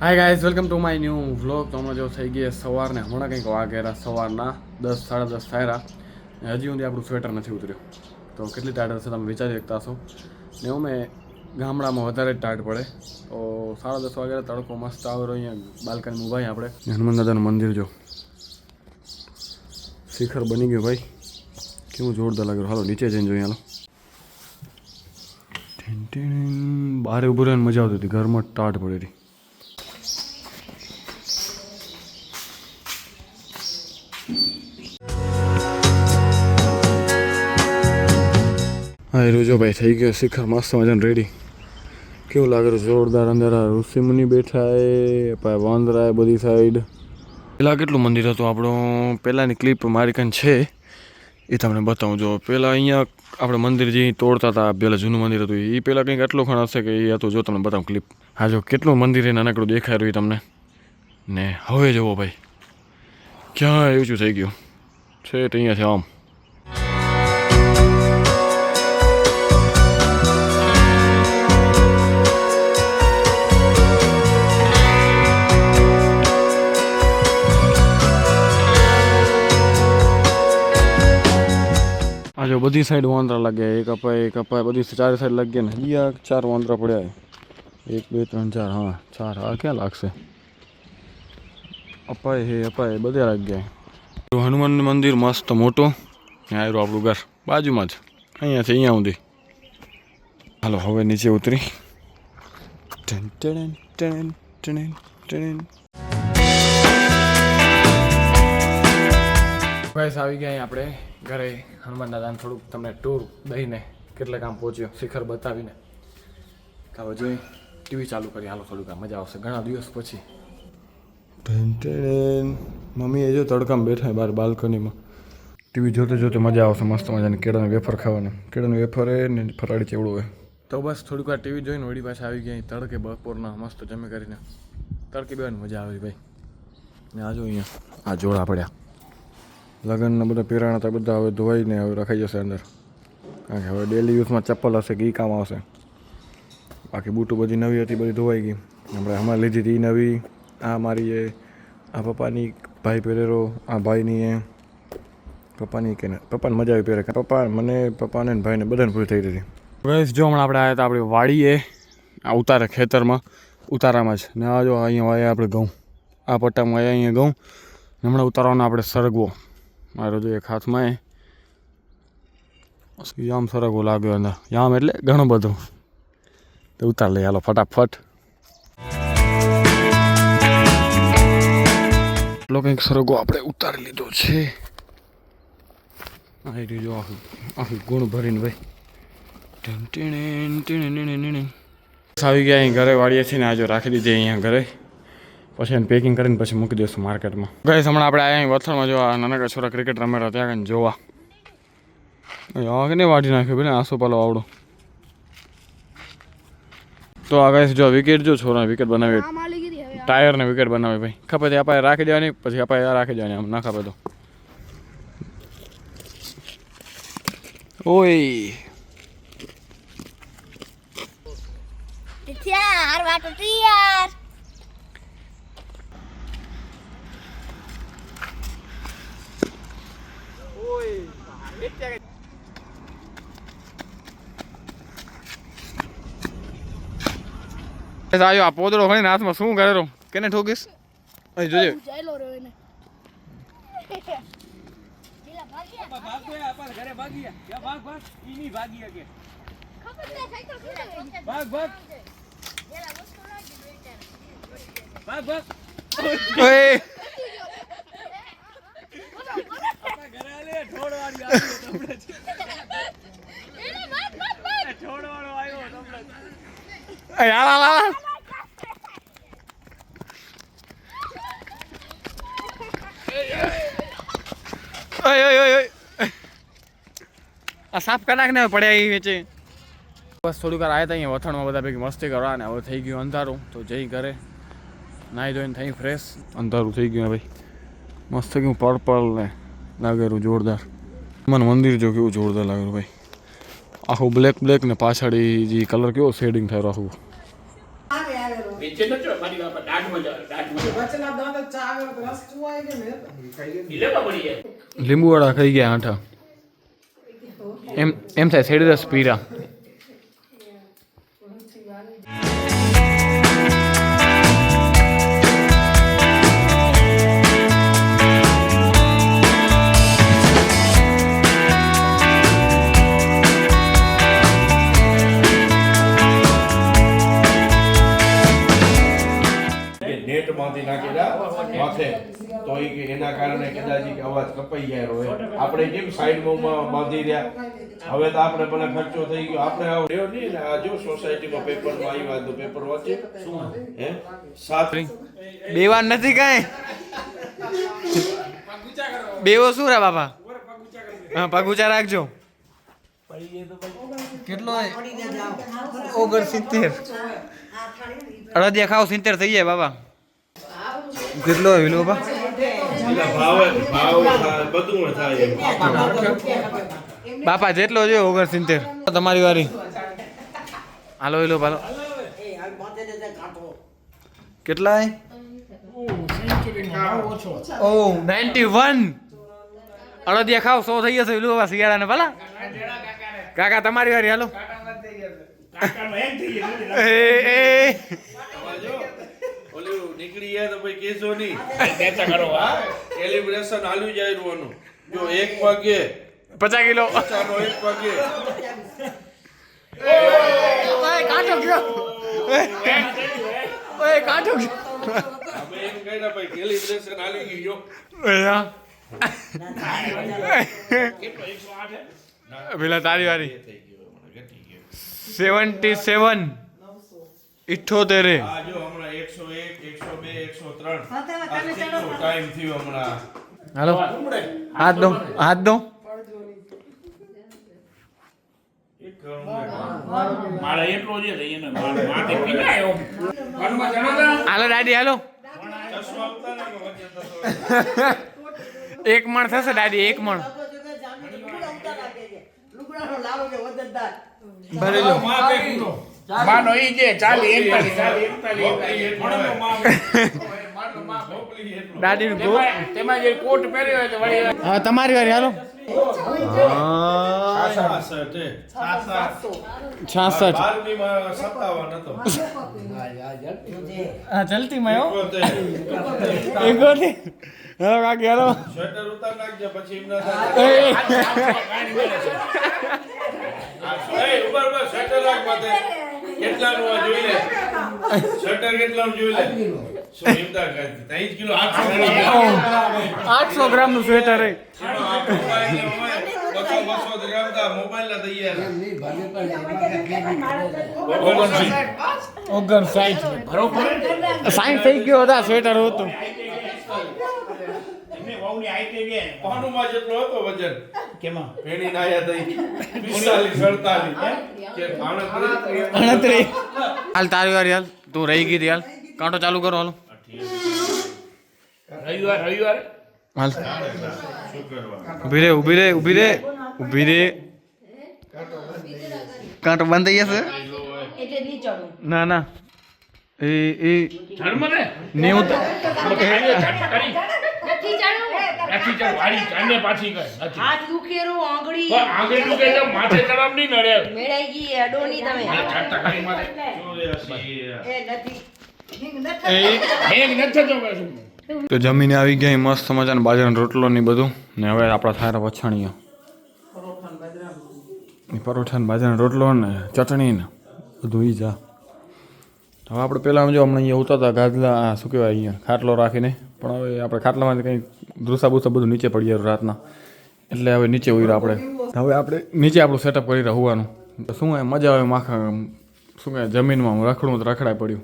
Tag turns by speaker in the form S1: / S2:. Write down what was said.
S1: Hi guys welcome to my new vlog તો હમણાં જો થઈ ગયા સવારને. હમણાં કંઈક વાગેરા સવારના, દસ, સાડા દસ થયા ને હજી સુધી આપણું સ્વેટર નથી ઉતર્યું. તો કેટલી ટાઢ હશે તમે વિચારી શકતા હશો. ને હું મેં ગામડામાં વધારે જ ટાટ પડે. તો સાડા દસ વાગ્યા તડકો મસ્ત આવ્યો અહીંયા બાલ્કની ઉભાઈ આપણે. હનુમાન દાદાનું મંદિર જો. શિખર બની ગયું ભાઈ. કેવું જોરદાર લાગ્યું હાલો, નીચે જઈને જોઈએ, હાલો. બહાર ઊભું રહેવાની મજા આવતી હતી. ઘરમાં ટાટ પડી હા ભાઈ, થઈ ગયો શિખર મસ્ત મજાનું રેડી. કેવું લાગે રહ્યું? જોરદાર અંદર ઋષિમુનિ બેઠા એ, પાછા વાંદરા બધી સાઈડ પેલા કેટલું મંદિર હતું આપણું? પહેલાંની ક્લિપ મારી કંઈ છે? એ તમને બતાવું. જો પહેલાં અહીંયા આપણે મંદિર જે તોડતા હતા પહેલાં જૂનું મંદિર હતું એ પહેલાં કંઈક આટલું ખણ હશે કે એ હતું? જો, તમને બતાવું ક્લિપ હા, જો, કેટલું મંદિર એ નાનકડું દેખાય રહ્યું તમને? ને હવે જુઓ ભાઈ. ક્યાં એવું થઈ ગયું? છે તો અહીંયા છે આમ. બધી સાઈડ વાંદરા લાગ્યા એક અપાય એક અપાય, બધી ચારે સાઈડ લાગ્યા ને. હજી આ ચાર વાંદરા પડ્યા એક, બે, ત્રણ, ચાર, હા, ચાર. આ ક્યાં લાગશે? અપાય હે, અપાય, બધે લાગ્યા હનુમાન મંદિર મસ્ત મોટું. આવ્યું આપણું ઘર. બાજુમાં જ. અહીંયા છે, અહીંયા સુધી. હાલો, હવે નીચે ઉતરી. ટન ટન ટન ટન ટન. ગાઈસ આવી ગયા આપણે. ઘરે હનુમાન દાદાને થોડુંક તમને ટૂર દઈને કેટલે કામ પહોંચ્યો શિખર બતાવીને. ચાલો જોઈ ટીવી ચાલુ કરી હાલો થોડુંક મજા આવશે. ઘણા દિવસ પછી. મમ્મી એ જો તડકામાં બેઠા બહાર બાલ્કનીમાં. ટીવી જોતે જોતે મજા આવશે મસ્ત મજાની કેળાની વેફર ખાવાની. કેળાની વેફર એ ને ફરાળી ચેવડું હોય. તો બસ થોડીક વાર ટીવી જોઈને વળી પાછા આવી ગયા તડકે બપોરના મસ્ત જમી કરીને. તડકે બેવાની મજા આવી ભાઈ. ને આ જો અહીંયા આ જોડા પડ્યા. લગ્નના બધા પહેરાણા હતા બધા હવે ધોવાઈને હવે રખાઈ જશે અંદર. કારણ કે હવે ડેલી યુઝમાં ચપ્પલ હશે કે એ કામ આવશે. બાકી બૂટો બધી નવી હતી, બધી ધોવાઈ ગઈ. આપણે હમણાં લીધી હતી નવી. આ મારી એ, આ પપ્પાની ભાઈ પહેરેલો, આ ભાઈની એ. પપ્પાની કે પપ્પાને મજા આવી પહેરે. પપ્પા, મને, પપ્પાને ભાઈને બધાને પૂરી થઈ હતી. બસ જો હમણાં આપણે આવ્યા હતા આપણી વાડીએ આ ઉતારે ખેતરમાં, ઉતારામાં જ. ને આ જો અહીંયા વાયા આપણે ઘઉં. આ પટ્ટામાં વાયા અહીંયા ઘઉં. હમણાં ઉતારવાનો આપણે સરગવો. મારો જો એક હાથમાં એ સરગો લાગ્યો અંદર જામ એટલે ઘણું બધું. તો ઉતાર લઈ હાલો, ફટાફટ. એટલો કંઈક સરગો આપણે ઉતારી લીધો છે. આવી રહ્યું જો આખું આખું ગુણ ભરીને ભાઈ. આવી ગયા અહીં ઘરે વાળીએ છીએ ને આજે રાખી દીધી અહીંયા ઘરે. પછી એને પેકિંગ કરીને પછી મૂકી દઈશું માર્કેટમાં ગઈ હમણાં આપણે અહીંયા અહીં વથણમાં જોવા નાનકડા છોરા ક્રિકેટ રમેલા ત્યાં કઈ જોવા. આ કે નહીં વાટી નાખ્યું પેલા આંસુ પાલો આવડો. તો આ ગઈ જો વિકેટ જો છોરા વિકેટ બનાવી.
S2: ટાયરને
S1: ટાયર ને વિકેટ બનાવી ભાઈ. ખપે તે આપણે રાખી દેવાની પછી આપણે આ રાખી દેવાની આમ ના ખપે તો. ઓય.
S2: હાર વાટો તિયાર.
S1: આવ્યો આ પોદળો હોય ને હાથમાં શું કરે રો કેને ઠોકીશ? અહીં જોજે.
S2: Xylo
S1: ala, ala, ala. ઓય ઓય આ સાફ કરી ને પડ્યા એ વેચે બસ થોડીક વાર આવ્યા હતા અહીંયા વથાણમાં બધા ભેગી મસ્તી કરવા ને હવે થઈ ગયું અંધારું. તો જઈ ઘરે. નાહી ધોઈને થઈ ફ્રેશ અંધારું થઈ ગયું ભાઈ. મસ્ત ગયું પર્પલ ને લાગેલું જોરદાર. મને મંદિર જો કેવું જોરદાર લાગ્યું ભાઈ. આખું બ્લેક બ્લેક ને પાછળ જે કલર કેવો શેડિંગ થયો આખું લીંબુવાળા ખાઈ ગયા આઠા. એમ એમ થાય શેડી રસ પીરા
S3: બાંધી નાખેલા માથે. તો એ કે એના કારણે કદાચ કે અવાજ કપાઈ જાય હોય આપણે કેમ સાઈડમાં બાંધી રહ્યા? હવે તો આપણે ભલે ખર્ચો થઈ ગયો. આપણે આવો રહ્યો નહીં ને આ જો સોસાયટીમાં પેપરમાં આવ્યું હતું પેપર વાંચે. હે? સાત
S1: બેવાન નથી કાંઈ? બેવો શું રા બાપા? હા પગ ઊંચા રાખજો. કેટલો ઓગણ સિત્તેર અડદિયા ખાવ સિત્તેર થઈ જાય બાબા કેટલો વિલો બાપા
S3: એમ.
S1: બાપા જેટલો છે ઓગણ સિત્તેર તમારી વારી. હાલો વિલો હાલો કેટલા ઓ નાઇન્ટી વન. અડદિયા ખાવ સો થઈ જશે વિલો બાબા શિયાળાને ભલા. કાકા તમારી વારી હાલો. એ.
S3: નીકળી ગયા તો ભાઈ કેસો નહીં.
S4: બેચા કરો હા.
S3: કેલિબ્રેશન હાલ્યું જાય રૂવાનું. જો એક પગે
S1: પચાસ કિલો.
S3: ચાલો એક પગે
S1: કાંઠો ગયો. ઓય. કાંઠો ગયો.
S3: અમે એમ કહીને ભાઈ હાલી ગયું
S1: ઓય
S4: કેટલો 108 હે?
S1: પેલા તારી વારી.
S3: થઈ ગયો હમણાં ઘટી ગયો.
S1: Seventy seven. ઇઠ્ઠોતેરે
S3: આ જો હમણાં એકસો એક એકસો બે એકસો ત્રણ. ટાઈમ થયો હમણાં.
S1: હાલો. હાથ દો હાથ દો. હાલો દાદી હાલો. એક મણ થશે દાદી એક મણ. ભરી લો
S4: માનો ઈ જે ચાલી એકતાલી ચાલી એકતાલી
S1: ગો
S4: તેમાં જે કોટ પહેર્યો હોય તો વળી
S1: હા તમારી વારી હાલો
S3: છાસઠ, હે.
S1: હા ચલતી માં
S3: એકોતેર.
S1: એકોતેર કાકી હાલો
S3: સ્વેટર ઉતાર નાખજે પછી એમ ના થાય. એ, ઊભા ઊભા સ્વેટર રાખ માથે. કેટલાનું આ જોઈ લે. સ્વેટર કેટલાનું જોઈ લે. આઠસો ગ્રામ.
S1: આઠસો ગ્રામનું સ્વેટર ઓગણ
S4: બરોબર.
S1: સાઠ થઈ ગયો હતા સ્વેટર હતું.
S4: વહુની હાઈટે ગયા
S3: પાનુમાં જેટલો હતો વજન.
S4: કેમાં?
S3: ભેણી નાયા કે
S1: અણત્રી. હાલ તારી વારી હાલ. તું રહી ગઈ હાલ. કાંટો ચાલુ કરો હાલો.
S4: રવિવાર રવિવાર?
S1: હાલ.
S3: શું
S1: રે ઊભી રે ઊભી રે. ઊભી રે. કાંટો બંધ થઈ જશે? ના ના. એ એ. નેવું ત-
S4: કરી નથી ચાલ વાળી ચાંદે પાછી કર નથી.
S5: હાથ દુખેરો આંગળી.
S4: પણ આગળનું કઈ માથે તરફ નહીં નડે.
S5: મેળાઈ ગઈ અડોની તમે.
S4: મને ચાટતા કરી
S3: મારે
S5: એ નથી.
S4: હેંગ નથી થતો. કે
S1: તો જમીને આવી ગયા મસ્ત મજાનો બાજરાનો રોટલો ને બધું. ને હવે આપણા થારા વછાણીઓ. પરોઠા ને બાજરાનો રોટલો ને ચટણી ને બધું ઈ જા હવે આપણે પહેલાં જો હમણાં અહીંયા ઉતરતા ગાદલા આ શું કહેવાય અહીંયા ખાટલો રાખીને. પણ હવે આપણે ખાટલામાં કંઈ ધ્રુસા બુસા બધું નીચે પડી જાય રાતના. એટલે હવે નીચે ઉયરા આપણે. હવે આપણે નીચે આપણું સેટઅપ કરી રહ્યા હોવાનું. શું મજા આવે માખા શું કહે જમીનમાં રખડું તો રખડાય પડ્યું.